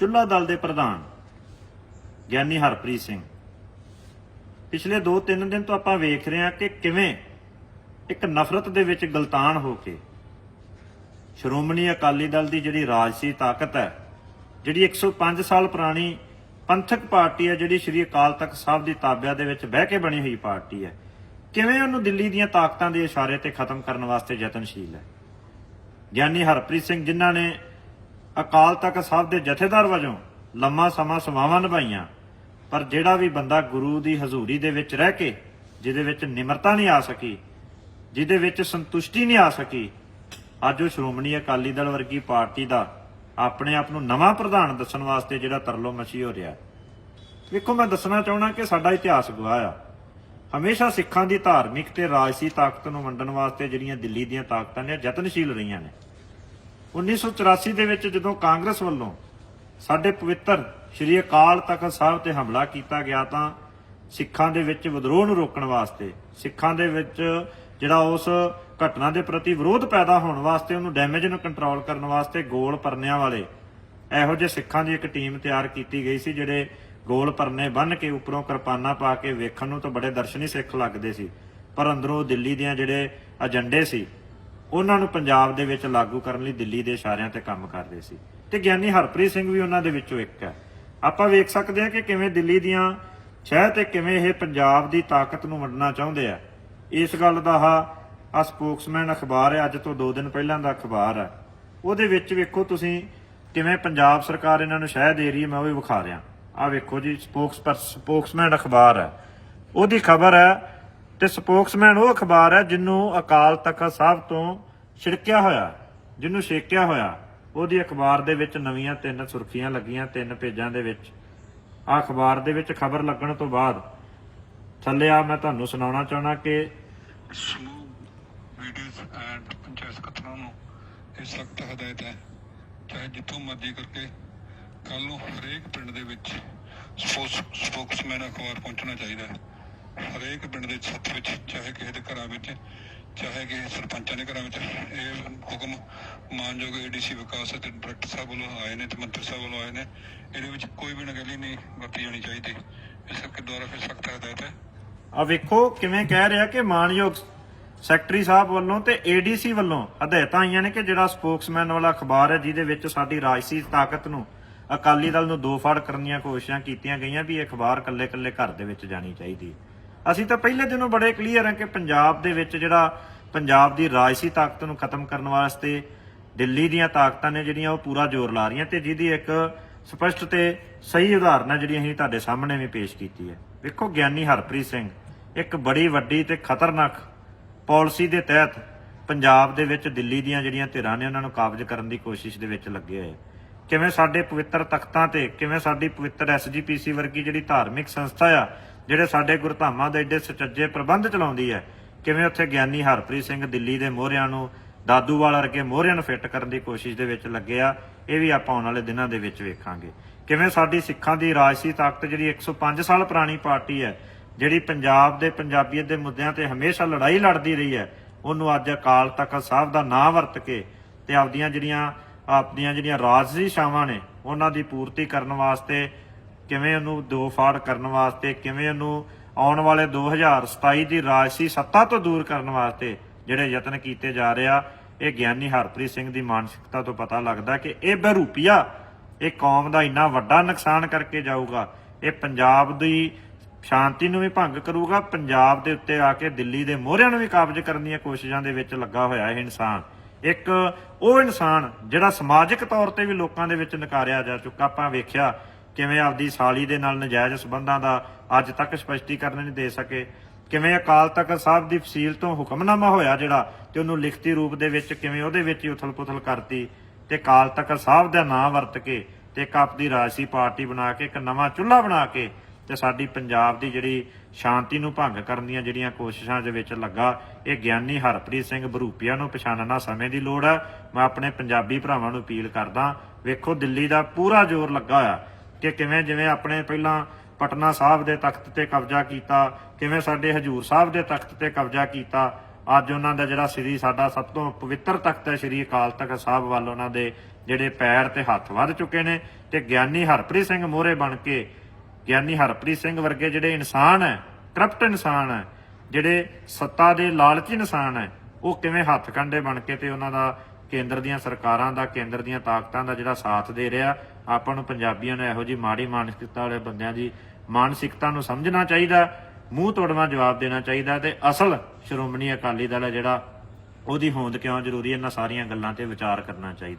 ਚੁੱਲਾ ਦਲ ਦੇ ਪ੍ਰਧਾਨ, ਗਿਆਨੀ ਹਰਪ੍ਰੀਤ ਸਿੰਘ। ਪਿਛਲੇ 2-3 ਦਿਨ ਤੋਂ ਆਪਾਂ ਵੇਖ ਰਹੇ ਹਾਂ ਕਿ ਕਿਵੇਂ ਇੱਕ ਨਫ਼ਰਤ ਦੇ ਵਿੱਚ ਗਲਤਾਨ ਹੋ ਕੇ ਸ਼੍ਰੋਮਣੀ ਅਕਾਲੀ ਦਲ ਦੀ ਜਿਹੜੀ ਰਾਜਸੀ ਤਾਕਤ ਹੈ, ਜਿਹੜੀ 105 ਸਾਲ ਪੁਰਾਣੀ ਪੰਥਕ ਪਾਰਟੀ ਹੈ, ਜਿਹੜੀ ਸ਼੍ਰੀ ਅਕਾਲ ਤਖਤ ਸਾਹਿਬ ਦੀ ਤਾਬਿਆ ਦੇ ਵਿੱਚ ਬਹਿ ਕੇ ਬਣੀ ਹੋਈ ਪਾਰਟੀ ਹੈ, ਕਿਵੇਂ ਉਹਨੂੰ ਦਿੱਲੀ ਦੀਆਂ ਤਾਕਤਾਂ ਦੇ ਇਸ਼ਾਰੇ ਤੇ ਖਤਮ ਕਰਨ ਵਾਸਤੇ ਯਤਨਸ਼ੀਲ ਹੈ? ਗਿਆਨੀ ਹਰਪ੍ਰੀਤ ਸਿੰਘ, ਜਿਨ੍ਹਾਂ ਨੇ ਅਕਾਲ ਤਖਤ ਸਾਹਿਬ ਦੇ ਜਥੇਦਾਰ ਵਜੋਂ ਲੰਮਾ ਸਮਾਂ ਸੇਵਾਵਾਂ ਨਿਭਾਈਆਂ। ਪਰ ਜਿਹੜਾ ਵੀ ਬੰਦਾ ਗੁਰੂ ਦੀ ਹਜ਼ੂਰੀ ਦੇ ਵਿੱਚ ਰਹਿ ਕੇ, ਜਿਹਦੇ ਵਿੱਚ ਨਿਮਰਤਾ ਨਹੀਂ ਆ ਸਕੀ, ਜਿਹਦੇ ਵਿੱਚ ਸੰਤੁਸ਼ਟੀ ਨਹੀਂ ਆ ਸਕੀ, ਅੱਜ ਉਹ ਸ਼੍ਰੋਮਣੀ ਅਕਾਲੀ ਦਲ ਵਰਗੀ ਪਾਰਟੀ ਦਾ ਆਪਣੇ ਆਪ ਨੂੰ ਨਵਾਂ ਪ੍ਰਧਾਨ ਦੱਸਣ ਵਾਸਤੇ ਜਿਹੜਾ ਤਰਲੋ ਮਚੀ ਹੋ ਰਿਹਾ। ਵੇਖੋ, ਮੈਂ ਦੱਸਣਾ ਚਾਹਣਾ ਕਿ ਸਾਡਾ ਇਤਿਹਾਸ ਗਵਾਹ ਆ। ਹਮੇਸ਼ਾ ਸਿੱਖਾਂ ਦੀ ਧਾਰਮਿਕ ਤੇ ਰਾਜਸੀ ਤਾਕਤ ਨੂੰ ਵੰਡਣ ਵਾਸਤੇ ਜਿਹੜੀਆਂ ਦਿੱਲੀ ਦੀਆਂ ਤਾਕਤਾਂ ਨੇ ਯਤਨਸ਼ੀਲ ਰਹੀਆਂ ਨੇ। 1984 ਦੇ ਵਿੱਚ ਜਦੋਂ ਕਾਂਗਰਸ ਵੱਲੋਂ ਸਾਡੇ ਪਵਿੱਤਰ ਸ਼੍ਰੀ ਅਕਾਲ ਤਖਤ ਸਾਹਿਬ ਤੇ ਹਮਲਾ ਕੀਤਾ ਗਿਆ ਤਾਂ ਸਿੱਖਾਂ ਦੇ ਵਿੱਚ ਵਿਦਰੋਹ ਨੂੰ ਰੋਕਣ ਵਾਸਤੇ, ਸਿੱਖਾਂ ਦੇ ਵਿੱਚ ਜਿਹੜਾ ਉਸ ਘਟਨਾ ਦੇ ਪ੍ਰਤੀ ਵਿਰੋਧ ਪੈਦਾ ਹੋਣ ਵਾਸਤੇ ਉਹਨੂੰ ਡੈਮੇਜ ਨੂੰ ਕੰਟਰੋਲ ਕਰਨ ਵਾਸਤੇ ਗੋਲ ਪਰਨਿਆਂ ਵਾਲੇ ਇਹੋ ਜਿਹੇ ਸਿੱਖਾਂ ਦੀ ਇੱਕ ਟੀਮ ਤਿਆਰ ਕੀਤੀ ਗਈ ਸੀ, ਜਿਹੜੇ ਗੋਲ ਪਰਨੇ ਬੰਨ ਕੇ ਉੱਪਰੋਂ ਕਿਰਪਾਨਾਂ ਪਾ ਕੇ ਵੇਖਣ ਨੂੰ ਤਾਂ ਬੜੇ ਦਰਸ਼ਨੀ ਸਿੱਖ ਲੱਗਦੇ ਸੀ, ਪਰ ਅੰਦਰੋਂ ਦਿੱਲੀ ਦੀਆਂ ਜਿਹੜੇ ਏਜੰਡੇ ਸੀ ਉਹਨਾਂ ਨੂੰ ਪੰਜਾਬ ਦੇ ਵਿੱਚ ਲਾਗੂ ਕਰਨ ਲਈ ਦਿੱਲੀ ਦੇ ਇਸ਼ਾਰਿਆਂ ਤੇ ਕੰਮ ਕਰਦੇ ਸੀ। ਤੇ ਗਿਆਨੀ ਹਰਪ੍ਰੀਤ ਸਿੰਘ ਵੀ ਉਹਨਾਂ ਦੇ ਵਿੱਚੋਂ ਇੱਕ ਹੈ। ਆਪਾਂ ਵੇਖ ਸਕਦੇ ਹਾਂ ਕਿ ਕਿਵੇਂ ਦਿੱਲੀ ਦੀਆਂ ਸ਼ਹਿ ਤੇ ਕਿਵੇਂ ਇਹ ਪੰਜਾਬ ਦੀ ਤਾਕਤ ਨੂੰ ਵੰਡਣਾ ਚਾਹੁੰਦੇ ਆ। ਇਸ ਗੱਲ ਦਾ ਆ ਆ ਸਪੋਕਸਮੈਨ ਅਖਬਾਰ ਹੈ, ਅੱਜ ਤੋਂ 2 ਦਿਨ ਪਹਿਲਾਂ ਦਾ ਅਖਬਾਰ ਹੈ। ਉਹਦੇ ਵਿੱਚ ਵੇਖੋ ਤੁਸੀਂ ਕਿਵੇਂ ਪੰਜਾਬ ਸਰਕਾਰ ਇਹਨਾਂ ਨੂੰ ਸ਼ਹਿ ਦੇ ਰਹੀ ਹੈ, ਮੈਂ ਉਹ ਵੀ ਵਿਖਾ ਰਿਹਾ। ਆ ਵੇਖੋ ਜੀ ਸਪੋਕਸ ਸਪੋਕਸਮੈਨ ਅਖਬਾਰ ਹੈ। ਉਹਦੀ ਖਬਰ ਹੈ ਤੇ ਸਪੋਕਸਮੈਨ ਉਹ ਅਖਬਾਰ ਹੈ ਜਿਹਨੂੰ ਅਕਾਲ ਤਖਤ ਸਾਹਿਬ ਤੋਂ ਛਿੜਕਿਆ ਹੋਇਆ ਜਿਹਨੂੰ ਛੇਕਿਆ ਹੋਇਆ। ਉਹਦੀ ਅਖਬਾਰ ਦੇ ਵਿੱਚ ਨਵੀਆਂ ਤਿੰਨ ਸੁਰਖੀਆਂ ਲੱਗੀਆਂ, ਤਿੰਨ ਪੇਜਾਂ ਦੇ ਵਿੱਚ। ਆ ਅਖਬਾਰ ਦੇ ਵਿੱਚ ਖਬਰ ਲੱਗਣ ਤੋਂ ਬਾਅਦ ਥੱਲੇ ਆ ਮੈਂ ਤੁਹਾਨੂੰ ਸੁਣਾਉਣਾ ਚਾਹਣਾ ਕਿ ਸਮੂਹ ਵੀਡੀਓਜ਼ ਐਂਡ ਪੰਚਾਇਤ ਸਕੱਤਰਾਂ ਨੂੰ ਇਹ ਸਖਤ ਹਦਾਇਤ ਹੈ। ਚਾਹੇ ਜਿੱਥੋਂ ਮਰਜ਼ੀ ਕਰਕੇ ਕੱਲ ਨੂੰ ਹਰੇਕ ਪਿੰਡ ਦੇ ਵਿੱਚ ਸਪੋਕਸਮੈਨ ਅਖਬਾਰ ਪਹੁੰਚਣਾ ਚਾਹੀਦਾ ਹੈ। ਹਰੇਕ ਪਿੰਡ ਦੇ ਛੱਤ ਵਿੱਚ, ਚਾਹੇ ਕਿਸੇ ਦੇ ਘਰਾਂ ਵਿੱਚ, ਚਾਹੇ ਕਿਸੇ ਸਰਪੰਚਾਂ ਦੇ ਘਰਾਂ ਵਿੱਚ, ਇਹ ਹੁਕਮ ਮਾਨਯੋਗ ਏਡੀਸੀ ਵਿਕਾਸ ਅਤੇ ਡਾਇਰੈਕਟਰ ਸਾਹਿਬ ਵੱਲੋਂ ਆਏ ਨੇ ਤੇ ਮੰਤਰੀ ਸਾਹਿਬ ਵੱਲੋਂ ਆਏ ਨੇ, ਇਹਦੇ ਵਿੱਚ ਕੋਈ ਵੀ ਨਗਲੀ ਨਹੀਂ ਵਰਤੀ ਜਾਣੀ ਚਾਹੀਦੀ। ਇਸ ਕਰਕੇ ਦੁਆਰਾ ਫਿਰ ਸਖਤ ਹਦਾਇਤ ਹੈ। ਆ ਵੇਖੋ ਕਿਵੇਂ ਕਹਿ ਰਿਹਾ ਕਿ ਮਾਨਯੋਗ ਸੈਕਟਰੀ ਸਾਹਿਬ ਵੱਲੋਂ ਤੇ ਏਡੀਸੀ ਵੱਲੋਂ ਹਦਾਇਤਾਂ ਆਈਆਂ ਨੇ ਕਿ ਜਿਹੜਾ ਸਪੋਕਸਮੈਨ ਵਾਲਾ ਅਖਬਾਰ ਹੈ, ਜਿਹਦੇ ਵਿੱਚ ਸਾਡੀ ਰਾਜਸੀ ਤਾਕਤ ਨੂੰ, ਅਕਾਲੀ ਦਲ ਨੂੰ ਦੋ ਫਾੜ ਕਰਨ ਦੀਆਂ ਕੋਸ਼ਿਸ਼ਾਂ ਕੀਤੀਆਂ ਗਈਆਂ ਵੀ ਇਹ ਅਖਬਾਰ ਕੱਲੇ-ਕੱਲੇ ਘਰ ਦੇ ਵਿੱਚ ਜਾਣੀ ਚਾਹੀਦੀ। ਅਸੀਂ ਤਾਂ ਪਹਿਲੇ ਦਿਨੋਂ ਬੜੇ ਕਲੀਅਰ ਹਾਂ ਕਿ ਪੰਜਾਬ ਦੇ ਵਿੱਚ ਜਿਹੜਾ ਪੰਜਾਬ ਦੀ ਰਾਜਸੀ ਤਾਕਤ ਨੂੰ ਖਤਮ ਕਰਨ ਵਾਸਤੇ ਦਿੱਲੀ ਦੀਆਂ ਤਾਕਤਾਂ ਨੇ ਜਿਹੜੀਆਂ ਉਹ ਪੂਰਾ ਜ਼ੋਰ ਲਾ ਰਹੀਆਂ ਤੇ ਜਿਹਦੀ ਇੱਕ ਸਪਸ਼ਟ ਤੇ ਸਹੀ ਉਦਾਹਰਨ ਹੈ ਜਿਹੜੀ ਅਸੀਂ ਤੁਹਾਡੇ ਸਾਹਮਣੇ ਵੀ ਪੇਸ਼ ਕੀਤੀ ਹੈ। ਵੇਖੋ ਗਿਆਨੀ ਹਰਪ੍ਰੀਤ ਸਿੰਘ, ਇੱਕ ਬੜੀ ਵੱਡੀ ਤੇ ਖਤਰਨਾਕ ਪਾਲਿਸੀ ਦੇ ਤਹਿਤ ਪੰਜਾਬ ਦੇ ਵਿੱਚ ਦਿੱਲੀ ਦੀਆਂ ਜਿਹੜੀਆਂ ਧਿਰਾਂ ਨੇ ਉਹਨਾਂ ਨੂੰ ਕਾਬਜ਼ ਕਰਨ ਦੀ ਕੋਸ਼ਿਸ਼ ਦੇ ਵਿੱਚ ਲੱਗੇ ਹੋਏ। ਕਿਵੇਂ ਸਾਡੇ ਪਵਿੱਤਰ ਤਖਤਾਂ ਤੇ, ਕਿਵੇਂ ਸਾਡੀ ਪਵਿੱਤਰ ਐਸਜੀਪੀਸੀ ਵਰਗੀ ਜਿਹੜੀ ਧਾਰਮਿਕ ਸੰਸਥਾ ਆ ਜਿਹੜੇ ਸਾਡੇ ਗੁਰਧਾਮਾਂ ਦੇ ਏਡੇ ਸੁਚੱਜੇ ਪ੍ਰਬੰਧ ਚਲਾਉਂਦੀ ਹੈ, ਕਿਵੇਂ ਉੱਥੇ ਗਿਆਨੀ ਹਰਪ੍ਰੀਤ ਸਿੰਘ ਦਿੱਲੀ ਦੇ ਮੋਹਰਿਆਂ ਨੂੰ ਦਾਦੂਵਾਲ ਵਰਗੇ ਮੋਹਰਿਆਂ ਨੂੰ ਫਿੱਟ ਕਰਨ ਦੀ ਕੋਸ਼ਿਸ਼ ਦੇ ਵਿੱਚ ਲੱਗੇ ਆ, ਇਹ ਵੀ ਆਪਾਂ ਆਉਣ ਵਾਲੇ ਦਿਨਾਂ ਦੇ ਵਿੱਚ ਵੇਖਾਂਗੇ। ਕਿਵੇਂ ਸਾਡੀ ਸਿੱਖਾਂ ਦੀ ਰਾਜਸੀ ਤਾਕਤ ਜਿਹੜੀ 105 ਸਾਲ ਪੁਰਾਣੀ ਪਾਰਟੀ ਹੈ, ਜਿਹੜੀ ਪੰਜਾਬ ਦੇ ਪੰਜਾਬੀਅਤ ਦੇ ਮੁੱਦਿਆਂ ਤੇ ਹਮੇਸ਼ਾ ਲੜਾਈ ਲੜਦੀ ਰਹੀ ਹੈ, ਉਹਨੂੰ ਅੱਜ ਅਕਾਲ ਤਖਤ ਸਾਹਿਬ ਦਾ ਨਾਂ ਵਰਤ ਕੇ ਤੇ ਆਪਦੀਆਂ ਜਿਹੜੀਆਂ ਆਪਦੀਆਂ ਜਿਹੜੀਆਂ ਰਾਜਸੀ ਸ਼ਾਵਾਂ ਨੇ, ਉਹਨਾਂ ਦੀ ਪੂਰਤੀ ਕਰਨ ਵਾਸਤੇ ਕਿਵੇਂ ਉਹਨੂੰ ਦੋ ਫਾੜ ਕਰਨ ਵਾਸਤੇ, ਕਿਵੇਂ ਉਹਨੂੰ ਆਉਣ ਵਾਲੇ 2027 ਦੀ ਰਾਜਸੀ ਸੱਤਾ ਤੋਂ ਦੂਰ ਕਰਨ ਵਾਸਤੇ ਜਿਹੜੇ ਯਤਨ ਕੀਤੇ ਜਾ ਰਹੇ ਆ, ਇਹ ਗਿਆਨੀ ਹਰਪ੍ਰੀਤ ਸਿੰਘ ਦੀ ਮਾਨਸਿਕਤਾ ਤੋਂ ਪਤਾ ਲੱਗਦਾ ਕਿ ਇਹ ਬਹਿਰੂਪੀਆ ਇਹ ਕੌਮ ਦਾ ਇੰਨਾ ਵੱਡਾ ਨੁਕਸਾਨ ਕਰਕੇ ਜਾਊਗਾ, ਇਹ ਪੰਜਾਬ ਦੀ ਸ਼ਾਂਤੀ ਨੂੰ ਵੀ ਭੰਗ ਕਰੂਗਾ, ਪੰਜਾਬ ਦੇ ਉੱਤੇ ਆ ਕੇ ਦਿੱਲੀ ਦੇ ਮੋਹਰਿਆਂ ਨੂੰ ਵੀ ਕਾਬਜ਼ ਕਰਨ ਦੀਆਂ ਕੋਸ਼ਿਸ਼ਾਂ ਦੇ ਵਿੱਚ ਲੱਗਾ ਹੋਇਆ ਇਹ ਇਨਸਾਨ। ਇੱਕ ਉਹ ਇਨਸਾਨ ਜਿਹੜਾ ਸਮਾਜਿਕ ਤੌਰ ਤੇ ਵੀ ਲੋਕਾਂ ਦੇ ਵਿੱਚ ਨਕਾਰਿਆ ਜਾ ਚੁੱਕਾ, ਆਪਾਂ ਵੇਖਿਆ ਕਿਵੇਂ ਆਪਦੀ ਸਾਲੀ ਦੇ ਨਾਲ ਨਜਾਇਜ਼ ਸਬੰਧਾਂ ਦਾ ਅੱਜ ਤੱਕ ਸਪਸ਼ਟੀਕਰਨ ਨਹੀਂ ਦੇ ਸਕੇ? ਕਿਵੇਂ ਅਕਾਲ ਤਖਤ ਸਾਹਿਬ ਦੀ ਫਸੀਲ ਤੋਂ ਹੁਕਮਨਾਮਾ ਹੋਇਆ ਜਿਹੜਾ ਤੇ ਉਹਨੂੰ ਲਿਖਤੀ ਰੂਪ ਦੇ ਵਿੱਚ ਕਿਵੇਂ ਉਹਦੇ ਵਿੱਚ ਹੀ ਉਥਲ-ਪੁਥਲ ਕਰਤੀ? ਤੇ ਅਕਾਲ ਤਖਤ ਸਾਹਿਬ ਦਾ ਨਾਂ ਵਰਤ ਕੇ ਤੇ ਇੱਕ ਆਪਦੀ ਰਾਜਸੀ ਪਾਰਟੀ ਬਣਾ ਕੇ, ਇੱਕ ਨਵਾਂ ਚੁੱਲ੍ਹਾ ਬਣਾ ਕੇ ਤੇ ਸਾਡੀ ਪੰਜਾਬ ਦੀ ਜਿਹੜੀ ਸ਼ਾਂਤੀ ਨੂੰ ਭੰਗ ਕਰਨ ਦੀਆਂ ਜਿਹੜੀਆਂ ਕੋਸ਼ਿਸ਼ਾਂ ਦੇ ਵਿੱਚ ਲੱਗਾ, ਇਹ ਗਿਆਨੀ ਹਰਪ੍ਰੀਤ ਸਿੰਘ ਬਰੂਪੀਆ ਨੂੰ ਪਛਾਣਨਾ ਸਮੇਂ ਦੀ ਲੋੜ ਹੈ ਮੈਂ ਆਪਣੇ ਪੰਜਾਬੀ ਭਰਾਵਾਂ ਨੂੰ ਅਪੀਲ ਕਰਦਾ, ਵੇਖੋ ਦਿੱਲੀ ਦਾ ਪੂਰਾ ਜ਼ੋਰ ਲੱਗਾ ਹੋਇਆ। ਕਿ ਕਿਵੇਂ ਜਿਵੇਂ ਆਪਣੇ ਪਹਿਲਾਂ ਪਟਨਾ ਸਾਹਿਬ ਦੇ ਤਖਤ ਤੇ ਕਬਜ਼ਾ ਕੀਤਾ, ਕਿਵੇਂ ਸਾਡੇ ਹਜੂਰ ਸਾਹਿਬ ਦੇ ਤਖਤ ਤੇ ਕਬਜ਼ਾ ਕੀਤਾ, ਅੱਜ ਉਹਨਾਂ ਦਾ ਜਿਹੜਾ ਸ੍ਰੀ ਸਾਡਾ ਸਭ ਤੋਂ ਪਵਿੱਤਰ ਤਖਤ ਹੈ ਸ੍ਰੀ ਅਕਾਲ ਤਖਤ ਸਾਹਿਬ ਵੱਲ ਉਹਨਾਂ ਦੇ ਜਿਹੜੇ ਪੈਰ ਤੇ ਹੱਥ ਵੱਧ ਚੁੱਕੇ ਨੇ ਤੇ ਗਿਆਨੀ ਹਰਪ੍ਰੀਤ ਸਿੰਘ ਮੋਹਰੇ ਬਣ ਕੇ, ਗਿਆਨੀ ਹਰਪ੍ਰੀਤ ਸਿੰਘ ਵਰਗੇ ਜਿਹੜੇ ਇਨਸਾਨ ਹੈ, ਕਰਪਟ ਇਨਸਾਨ ਹੈ, ਜਿਹੜੇ ਸੱਤਾ ਦੇ ਲਾਲਚੀ ਇਨਸਾਨ ਹੈ, ਉਹ ਕਿਵੇਂ ਹੱਥ ਕੰਡੇ ਬਣ ਕੇ ਤੇ ਉਹਨਾਂ ਦਾ ਕੇਂਦਰ ਦੀਆਂ ਸਰਕਾਰਾਂ ਦਾ, ਕੇਂਦਰ ਦੀਆਂ ਤਾਕਤਾਂ ਦਾ ਜਿਹੜਾ ਸਾਥ ਦੇ ਰਿਹਾ, ਆਪਾਂ ਨੂੰ ਪੰਜਾਬੀਆਂ ਨੂੰ ਇਹੋ ਜੀ ਮਾੜੀ ਮਾਨਸਿਕਤਾ ਵਾਲੇ ਬੰਦਿਆਂ ਦੀ ਮਾਨਸਿਕਤਾ ਨੂੰ ਸਮਝਣਾ ਚਾਹੀਦਾ, ਮੂੰਹ ਤੋੜਵਾ ਜਵਾਬ ਦੇਣਾ ਚਾਹੀਦਾ ਤੇ ਅਸਲ ਸ਼੍ਰੋਮਣੀ ਅਕਾਲੀ ਦਲ ਹੈ ਜਿਹੜਾ, ਉਹਦੀ ਹੋਂਦ ਕਿਉਂ ਜ਼ਰੂਰੀ ਹੈ? ਇਹਨਾਂ ਸਾਰੀਆਂ ਗੱਲਾਂ ਤੇ ਵਿਚਾਰ ਕਰਨਾ ਚਾਹੀਦਾ।